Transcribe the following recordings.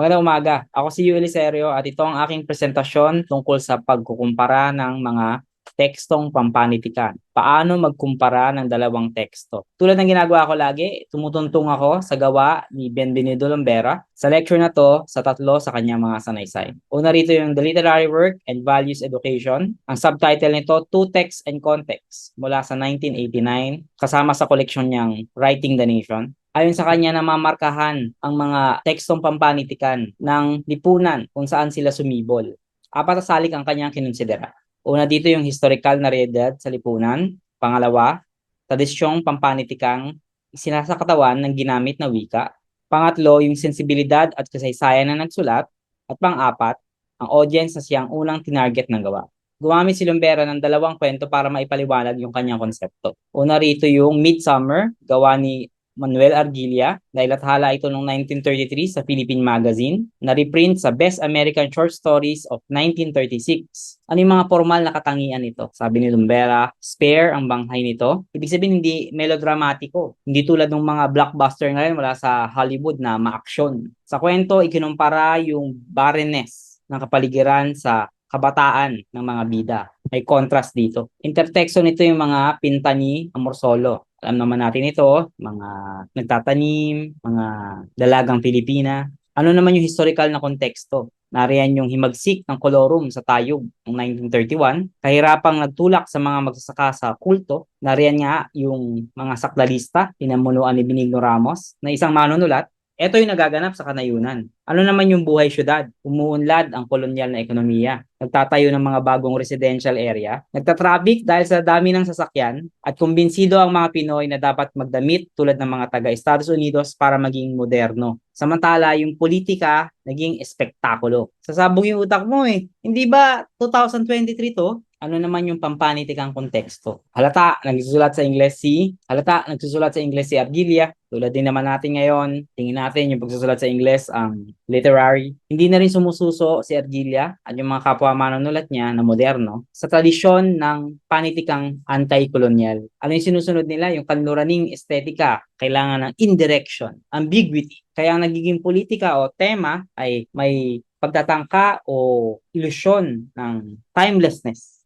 Magandang umaga. Ako si Yuli Serio at ito ang aking presentasyon tungkol sa pagkukumpara ng mga tekstong pampanitikan. Paano magkumpara ng dalawang teksto? Tulad ng ginagawa ko lagi, tumutuntong ako sa gawa ni Benvenido Lombera sa lecture na to sa tatlo sa kanyang mga sanaysay. Una rito yung The Literary Work and Values Education. Ang subtitle nito, Two Texts and Context mula sa 1989 kasama sa koleksyon niyang Writing the Nation. Ayon sa kanya namamarkahan ang mga tekstong pampanitikan ng lipunan kung saan sila sumibol. Apat na salik ang kanyang kinonsidera. Una dito yung historical na realidad sa lipunan. Pangalawa, tradisyong pampanitikan sinasakatawan ng ginamit na wika. Pangatlo, yung sensibilidad at kasaysayan na nagsulat. At pang-apat, ang audience na siyang unang tinarget ng gawa. Gumamit si Lumbera ng dalawang kwento para maipaliwanag yung kanyang konsepto. Una rito yung Midsummer, gawa ni Manuel Argilia dahil lathala ito noong 1933 sa Philippine Magazine na reprint sa Best American Short Stories of 1936. Ano yung mga formal na katangian nito? Sabi ni Lumbera, spare ang banghay nito. Ibig sabihin hindi melodramatiko. Hindi tulad ng mga blockbuster ngayon mula sa Hollywood na ma-action. Sa kwento, ikinumpara yung barrenness ng kapaligiran sa kabataan ng mga bida. May contrast dito. Intertexto nito yung mga pinta ni Amorsolo alam naman natin ito, mga nagtatanim, mga dalagang Pilipina. Ano naman yung historical na konteksto? Nariyan yung himagsik ng kolorum sa Tayog noong 1931, kahirapang nagtulak sa mga magsasaka sa kulto. Nariyan nga yung mga saklalista, pinamunuan ni Benigno Ramos, na isang manunulat ito yung nagaganap sa kanayunan. Ano naman yung buhay syudad? Umuunlad ang kolonyal na ekonomiya. Nagtatayo ng mga bagong residential area. Nagtatraffic dahil sa dami ng sasakyan at kumbinsido ang mga Pinoy na dapat magdamit tulad ng mga taga Estados Unidos para maging moderno. Samantala, yung politika naging espektakulo. Sasabog yung utak mo eh. Hindi ba 2023 to? Ano naman yung pampanitikang konteksto. Halata, nagsusulat sa Ingles si, halata, nagsusulat sa Ingles si Argilia. Tulad din naman natin ngayon, tingin natin yung pagsusulat sa Ingles ang um, literary. Hindi na rin sumususo si Argilia at yung mga kapwa manunulat niya na moderno sa tradisyon ng panitikang anti-colonial. Ano yung sinusunod nila? Yung kanluraning estetika, kailangan ng indirection, ambiguity. Kaya ang nagiging politika o tema ay may pagtatangka o ilusyon ng timelessness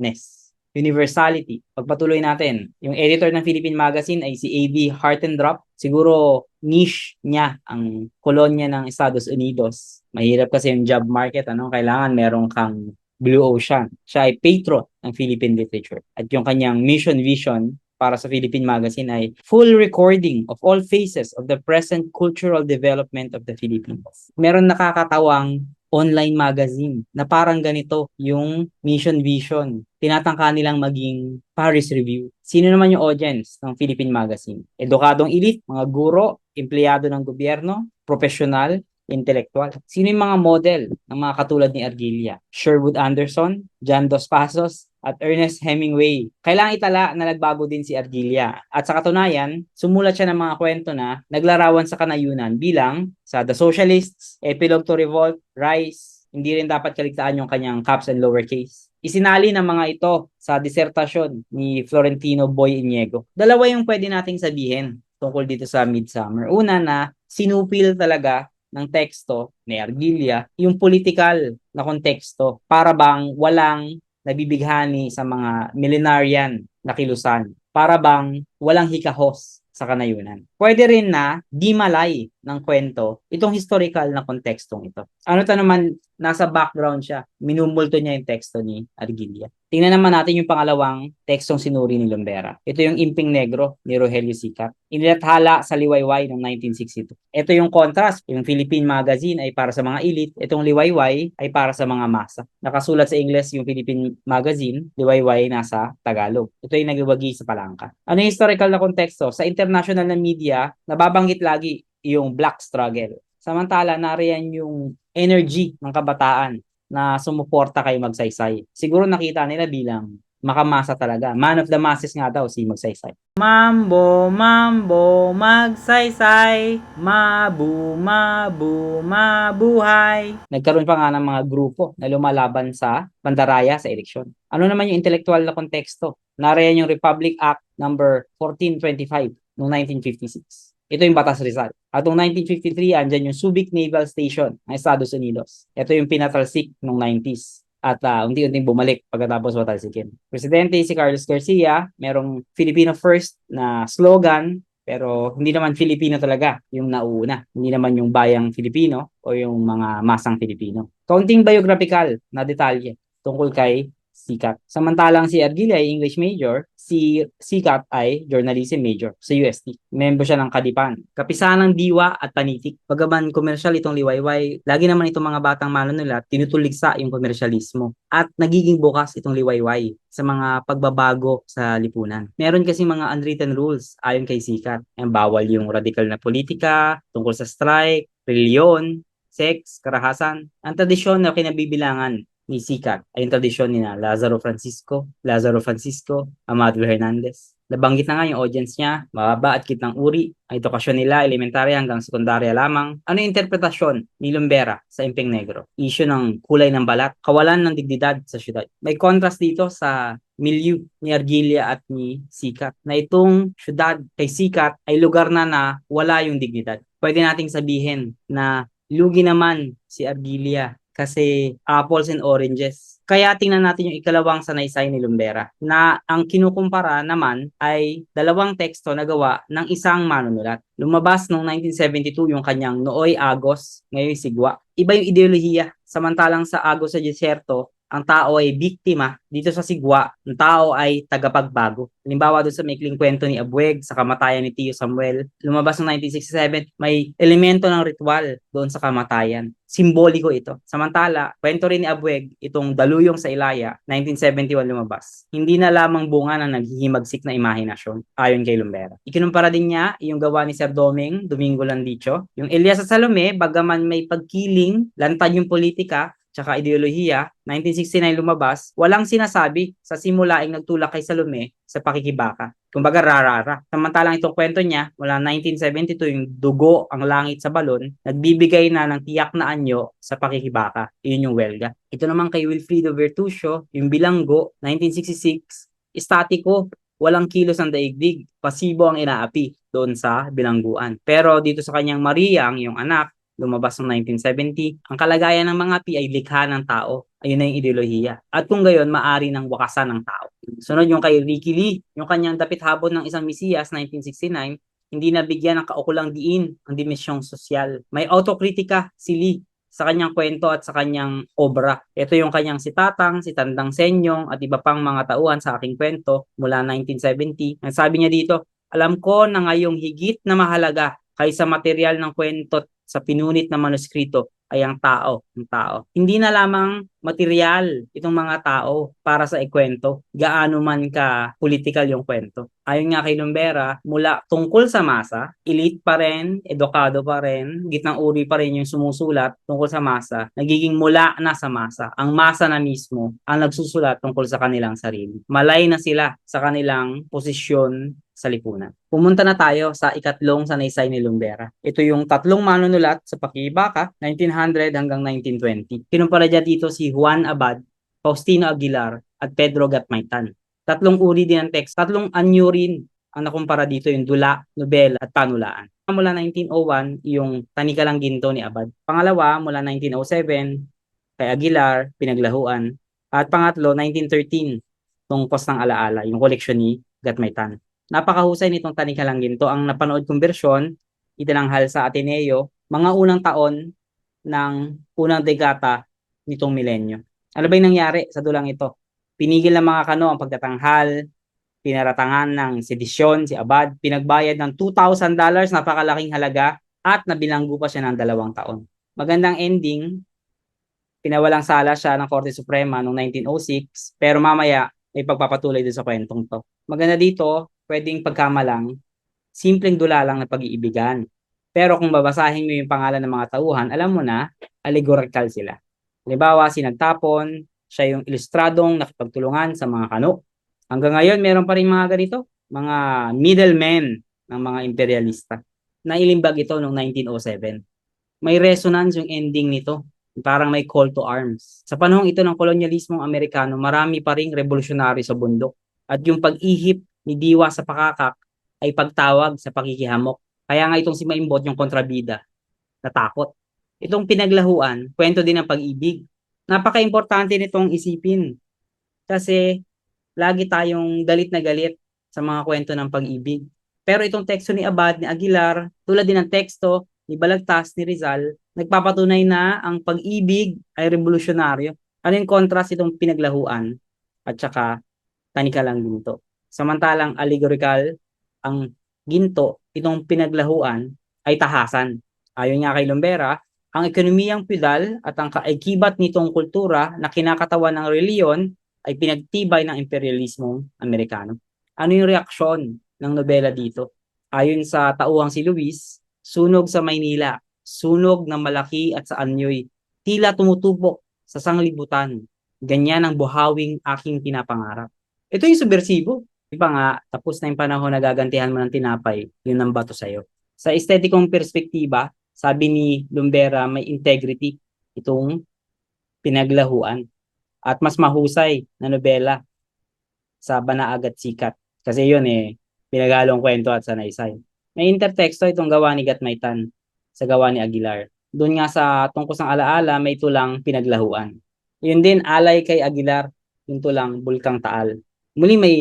ness. Universality. Pagpatuloy natin, yung editor ng Philippine Magazine ay si A.B. Hartendrop. Siguro niche niya ang kolonya ng Estados Unidos. Mahirap kasi yung job market, ano? Kailangan meron kang Blue Ocean. Siya ay patron ng Philippine literature. At yung kanyang mission vision para sa Philippine Magazine ay full recording of all phases of the present cultural development of the Philippines. Meron nakakatawang online magazine na parang ganito yung mission vision. Tinatangka nilang maging Paris Review. Sino naman yung audience ng Philippine Magazine? Edukadong elite, mga guro, empleyado ng gobyerno, profesional, intellectual. Sino yung mga model ng mga katulad ni Argilia? Sherwood Anderson, John Dos Passos, at Ernest Hemingway. Kailangan itala na nagbago din si Argilia. At sa katunayan, sumulat siya ng mga kwento na naglarawan sa kanayunan bilang sa The Socialists, Epilogue to Revolt, Rise, hindi rin dapat kaligtaan yung kanyang caps and lowercase. Isinali ng mga ito sa disertasyon ni Florentino Boy Iniego. Dalawa yung pwede nating sabihin tungkol dito sa Midsummer. Una na, sinupil talaga ng teksto ni Argilia yung political na konteksto para bang walang nabibighani sa mga millenarian na kilusan para bang walang hikahos sa kanayunan. Pwede rin na di malay ng kwento itong historical na kontekstong ito. Ano ta naman, nasa background siya. Minumulto niya yung teksto ni Argilia. Tingnan naman natin yung pangalawang tekstong sinuri ni Lombera. Ito yung Imping Negro ni Rogelio Sicat. Inilathala sa Liwayway noong 1962. Ito yung contrast. Yung Philippine Magazine ay para sa mga elite. Itong Liwayway ay para sa mga masa. Nakasulat sa English yung Philippine Magazine. Liwayway nasa Tagalog. Ito yung nagiwagi sa palangka. Ano yung historical na konteksto? Sa international na media, nababanggit lagi yung black struggle. Samantala, nariyan yung energy ng kabataan na sumuporta kay Magsaysay. Siguro nakita nila bilang makamasa talaga. Man of the masses nga daw si Magsaysay. Mambo, mambo, magsaysay, mabu, mabu, mabuhay. Nagkaroon pa nga ng mga grupo na lumalaban sa bandaraya sa eleksyon. Ano naman yung intelektual na konteksto? Nariyan yung Republic Act number 1425 noong 1956. Ito yung Batas Rizal. At noong 1953, andyan yung Subic Naval Station ng Estados Unidos. Ito yung pinatalsik noong 90s at uh, unti-unting bumalik pagkatapos matalsikin. Presidente si Carlos Garcia, merong Filipino First na slogan pero hindi naman Filipino talaga yung nauuna. Hindi naman yung bayang Filipino o yung mga masang Filipino. Kaunting biographical na detalye tungkol kay Sikat. Samantalang si Argila ay English major, si Sikat ay journalism major sa UST. Member siya ng Kadipan. Kapisahan ng diwa at panitik. Pagaman komersyal itong liwayway, lagi naman itong mga batang manunulat tinutuligsa yung komersyalismo. At nagiging bukas itong liwayway sa mga pagbabago sa lipunan. Meron kasi mga unwritten rules ayon kay Sikat. Ang bawal yung radical na politika, tungkol sa strike, reliyon, sex, karahasan. Ang tradisyon na kinabibilangan ni Sikat ay yung tradisyon ni na Lazaro Francisco, Lazaro Francisco, Amado Hernandez. Nabanggit na nga yung audience niya, mababa at kitang uri. Ang edukasyon nila, elementarya hanggang sekundarya lamang. Ano yung interpretasyon ni Lumbera sa Impeng Negro? Issue ng kulay ng balat, kawalan ng dignidad sa syudad. May contrast dito sa milieu ni Argilia at ni Sikat na itong syudad kay Sikat ay lugar na na wala yung dignidad. Pwede nating sabihin na lugi naman si Argilia kasi apples and oranges. Kaya tingnan natin yung ikalawang sanaysay ni Lumbera na ang kinukumpara naman ay dalawang teksto na gawa ng isang manunulat. Lumabas noong 1972 yung kanyang Nooy Agos, ngayon Sigwa. Iba yung ideolohiya. Samantalang sa Agos sa Desierto, ang tao ay biktima, dito sa Sigwa, ang tao ay tagapagbago. Halimbawa doon sa maikling kwento ni Abueg sa kamatayan ni Tio Samuel, lumabas noong 1967, may elemento ng ritual doon sa kamatayan. Simboliko ito. Samantala, kwento rin ni Abueg, itong Daluyong sa Ilaya, 1971 lumabas. Hindi na lamang bunga ng naghihimagsik na imahinasyon, ayon kay Lumbera. Ikinumpara din niya yung gawa ni Sir Doming, Domingo Landicho. Yung Elias sa Salome, bagaman may pagkiling, lantad yung politika, tsaka ideolohiya, 1969 lumabas, walang sinasabi sa simulaing nagtulak kay Salome sa pakikibaka. Kumbaga rarara. Samantalang itong kwento niya, mula 1972 yung dugo ang langit sa balon, nagbibigay na ng tiyak na anyo sa pakikibaka. Iyon yung welga. Ito naman kay Wilfrido Vertusio, yung bilanggo, 1966, estatiko, walang kilos ang daigdig, pasibo ang inaapi doon sa bilangguan. Pero dito sa kanyang Mariang, yung anak, lumabas noong 1970, ang kalagayan ng mga pi likha ng tao. Ayun na yung ideolohiya. At kung gayon, maari ng wakasan ng tao. Sunod yung kay Ricky Lee, yung kanyang dapit habon ng isang Mesiyas, 1969, hindi nabigyan ng kaukulang diin ang dimensyong sosyal. May autokritika si Lee sa kanyang kwento at sa kanyang obra. Ito yung kanyang si Tatang, si Tandang Senyong at iba pang mga tauhan sa aking kwento mula 1970. Ang sabi niya dito, alam ko na ngayong higit na mahalaga kaysa material ng kwento sa pinunit na manuskrito ay ang tao, ang tao. Hindi na lamang material itong mga tao para sa ikwento, gaano man ka political yung kwento. Ayon nga kay Lumbera, mula tungkol sa masa, elite pa rin, edukado pa rin, gitnang uri pa rin yung sumusulat tungkol sa masa, nagiging mula na sa masa. Ang masa na mismo ang nagsusulat tungkol sa kanilang sarili. Malay na sila sa kanilang posisyon sa lipunan. Pumunta na tayo sa ikatlong sanaysay ni Lumbera. Ito yung tatlong manunulat sa Pakibaka, 1900 hanggang 1920. Kinumpara dito si Juan Abad, Faustino Aguilar, at Pedro Gatmaitan. Tatlong uri din ng text, tatlong anyo rin ang nakumpara dito yung dula, nobela, at panulaan. Mula 1901, yung Tanika lang Ginto ni Abad. Pangalawa, mula 1907, kay Aguilar, Pinaglahuan. At pangatlo, 1913, Tungkos ng Alaala, yung koleksyon ni Gatmaitan. Napakahusay nitong Tanika lang Ginto. Ang napanood kong bersyon, itinanghal sa Ateneo, mga unang taon ng unang dekata nitong milenyo. Ano ba yung nangyari sa dulang ito? Pinigil ng mga kano ang pagtatanghal, pinaratangan ng sedisyon si Abad, pinagbayad ng $2,000, napakalaking halaga, at nabilanggo pa siya ng dalawang taon. Magandang ending, pinawalang sala siya ng Korte Suprema noong 1906, pero mamaya may pagpapatuloy din sa kwentong to. Maganda dito, pwedeng pagkamalang, simpleng dula lang na pag-iibigan. Pero kung babasahin mo yung pangalan ng mga tauhan, alam mo na, allegorical sila. Halimbawa, si Nagtapon, siya yung ilustradong nakipagtulungan sa mga kano. Hanggang ngayon, meron pa rin mga ganito, mga middlemen ng mga imperialista. Nailimbag ito noong 1907. May resonance yung ending nito. Parang may call to arms. Sa panahong ito ng kolonyalismong Amerikano, marami pa ring revolusyonary sa bundok. At yung pag-ihip ni Diwa sa pakakak ay pagtawag sa pakikihamok Kaya nga itong si Maimbot yung kontrabida, natakot. Itong pinaglahuan, kwento din ng pag-ibig. Napaka-importante nitong isipin. Kasi lagi tayong galit na galit sa mga kwento ng pag-ibig. Pero itong teksto ni Abad, ni Aguilar, tulad din ng teksto ni Balagtas, ni Rizal, nagpapatunay na ang pag-ibig ay revolusyonaryo. Ano yung contrast itong pinaglahuan at saka tanika lang ginto. Samantalang allegorical, ang ginto, itong pinaglahuan ay tahasan. Ayon nga kay Lombera, ang ekonomiyang feudal at ang kaikibat nitong kultura na kinakatawan ng reliyon ay pinagtibay ng imperialismong Amerikano. Ano yung reaksyon ng nobela dito? Ayon sa tauhang si Luis, sunog sa Maynila, sunog na malaki at sa anyoy, tila tumutubok sa sanglibutan. Ganyan ang buhawing aking pinapangarap. Ito yung subversibo. Di ba nga, tapos na yung panahon na gagantihan mo ng tinapay, yun ang bato sa'yo. Sa estetikong perspektiba, sabi ni Lumbera, may integrity itong pinaglahuan. At mas mahusay na nobela sa Banaag at Sikat. Kasi yun eh, pinagalong kwento at sanaysay. May interteksto itong gawa ni Gatmaytan sa gawa ni Aguilar. Doon nga sa tungkol sa alaala, may tulang pinaglahuan. Yun din, alay kay Aguilar, yung tulang Bulkang Taal. Muli may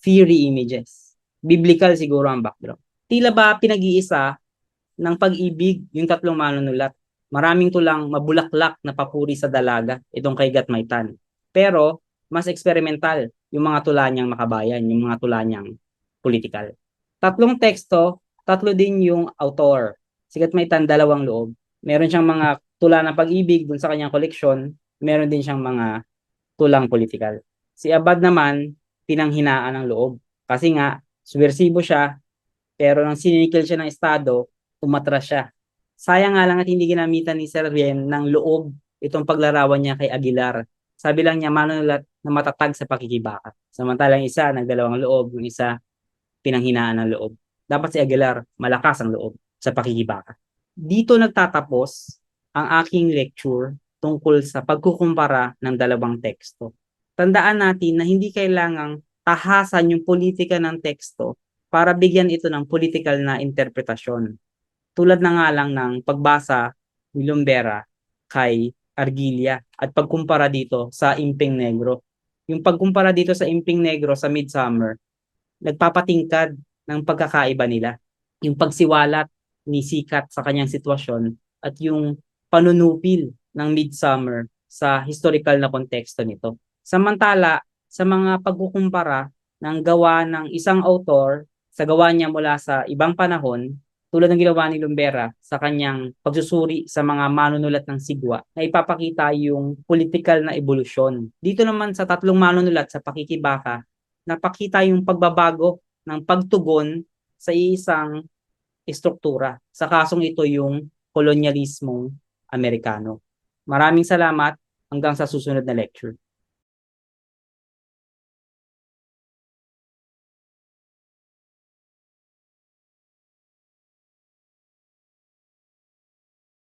fiery images. Biblical siguro ang backdrop. Tila ba pinag-iisa ng pag-ibig yung tatlong manunulat. Maraming tulang mabulaklak na papuri sa dalaga, itong kay Gatmaytan. Pero, mas experimental yung mga tula niyang makabayan, yung mga tula niyang political. Tatlong teksto, tatlo din yung author. Si Gatmaytan, dalawang loob. Meron siyang mga tula ng pag-ibig dun sa kanyang koleksyon, meron din siyang mga tulang political. Si Abad naman, pinanghinaan ng loob. Kasi nga, subversibo siya, pero nang sinikil siya ng Estado, umatras siya. Sayang nga lang at hindi ginamitan ni Sir Rien ng loob itong paglarawan niya kay Aguilar. Sabi lang niya manunulat na matatag sa pakikibaka. Samantalang isa, nagdalawang loob, yung isa, pinanghinaan ng loob. Dapat si Aguilar, malakas ang loob sa pakikibaka. Dito nagtatapos ang aking lecture tungkol sa pagkukumpara ng dalawang teksto. Tandaan natin na hindi kailangang tahasan yung politika ng teksto para bigyan ito ng political na interpretasyon tulad na nga lang ng pagbasa ni Lumbera kay Argilia at pagkumpara dito sa Imping Negro. Yung pagkumpara dito sa Imping Negro sa Midsummer, nagpapatingkad ng pagkakaiba nila. Yung pagsiwalat ni Sikat sa kanyang sitwasyon at yung panunupil ng Midsummer sa historical na konteksto nito. Samantala, sa mga pagkukumpara ng gawa ng isang author sa gawa niya mula sa ibang panahon, tulad ng ginawa ni Lumbera sa kanyang pagsusuri sa mga manunulat ng sigwa na ipapakita yung political na ebolusyon. Dito naman sa tatlong manunulat sa pakikibaka, napakita yung pagbabago ng pagtugon sa isang estruktura. Sa kasong ito yung kolonyalismong Amerikano. Maraming salamat hanggang sa susunod na lecture.